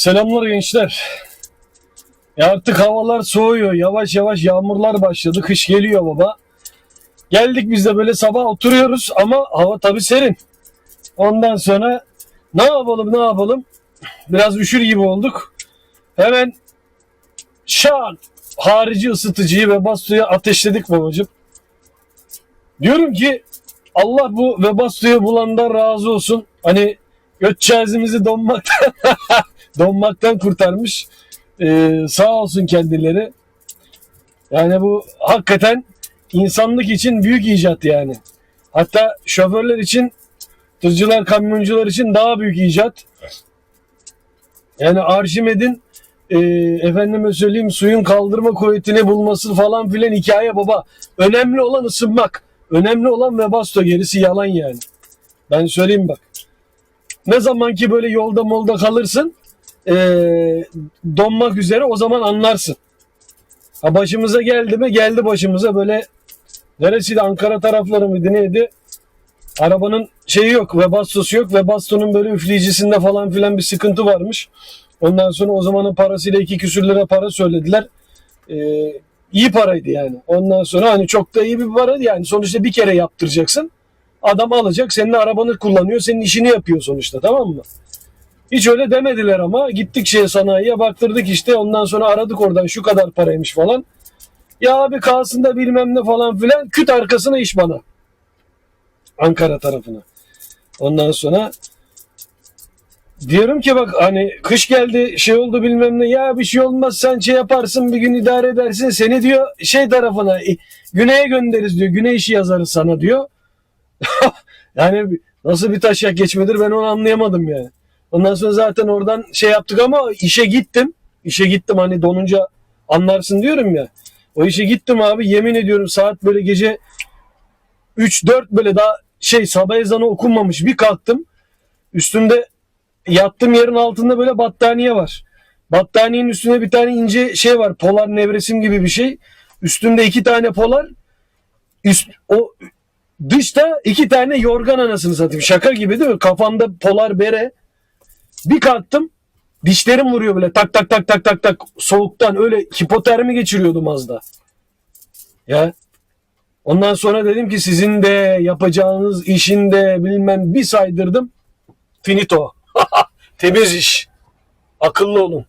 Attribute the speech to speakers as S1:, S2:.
S1: Selamlar gençler. Ya artık havalar soğuyor. Yavaş yavaş yağmurlar başladı. Kış geliyor baba. Geldik biz de böyle sabah oturuyoruz ama hava tabii serin. Ondan sonra ne yapalım ne yapalım? Biraz üşür gibi olduk. Hemen şan harici ısıtıcıyı ve bastoyu ateşledik babacığım. Diyorum ki Allah bu Webasto'yu bulandan razı olsun. Hani götçezimizi donmaktan donmaktan kurtarmış. Ee, sağ olsun kendileri. Yani bu hakikaten insanlık için büyük icat yani. Hatta şoförler için, tırcılar, kamyoncular için daha büyük icat. Yani Arşimed'in e, efendime söyleyeyim suyun kaldırma kuvvetini bulması falan filan hikaye baba. Önemli olan ısınmak. Önemli olan Webasto gerisi yalan yani. Ben söyleyeyim bak. Ne zaman ki böyle yolda molda kalırsın e, donmak üzere o zaman anlarsın. Ha başımıza geldi mi? Geldi başımıza böyle neresiydi Ankara tarafları mıydı neydi? Arabanın şeyi yok ve bastosu yok ve bastonun böyle üfleyicisinde falan filan bir sıkıntı varmış. Ondan sonra o zamanın parasıyla iki küsür lira para söylediler. Ee, iyi paraydı yani. Ondan sonra hani çok da iyi bir para yani. Sonuçta bir kere yaptıracaksın. Adam alacak senin arabanı kullanıyor senin işini yapıyor sonuçta tamam mı? Hiç öyle demediler ama gittik şeye sanayiye baktırdık işte ondan sonra aradık oradan şu kadar paraymış falan. Ya abi kalsın da bilmem ne falan filan küt arkasına iş bana. Ankara tarafına. Ondan sonra diyorum ki bak hani kış geldi şey oldu bilmem ne ya bir şey olmaz sen şey yaparsın bir gün idare edersin seni diyor şey tarafına güneye göndeririz diyor güney işi yazarız sana diyor. yani nasıl bir taşak geçmedir ben onu anlayamadım yani. Ondan sonra zaten oradan şey yaptık ama işe gittim. İşe gittim hani donunca anlarsın diyorum ya. O işe gittim abi yemin ediyorum saat böyle gece 3-4 böyle daha şey sabah ezanı okunmamış bir kalktım. Üstümde yattığım yerin altında böyle battaniye var. Battaniyenin üstünde bir tane ince şey var. Polar nevresim gibi bir şey. Üstünde iki tane polar. Üst, o dışta iki tane yorgan anasını satayım. Şaka gibi değil mi? Kafamda polar bere. Bir kalktım. Dişlerim vuruyor böyle tak tak tak tak tak tak soğuktan öyle hipotermi geçiriyordum az da. Ya Ondan sonra dedim ki sizin de yapacağınız işin de bilmem bir saydırdım. Finito. Temiz iş. Akıllı olun.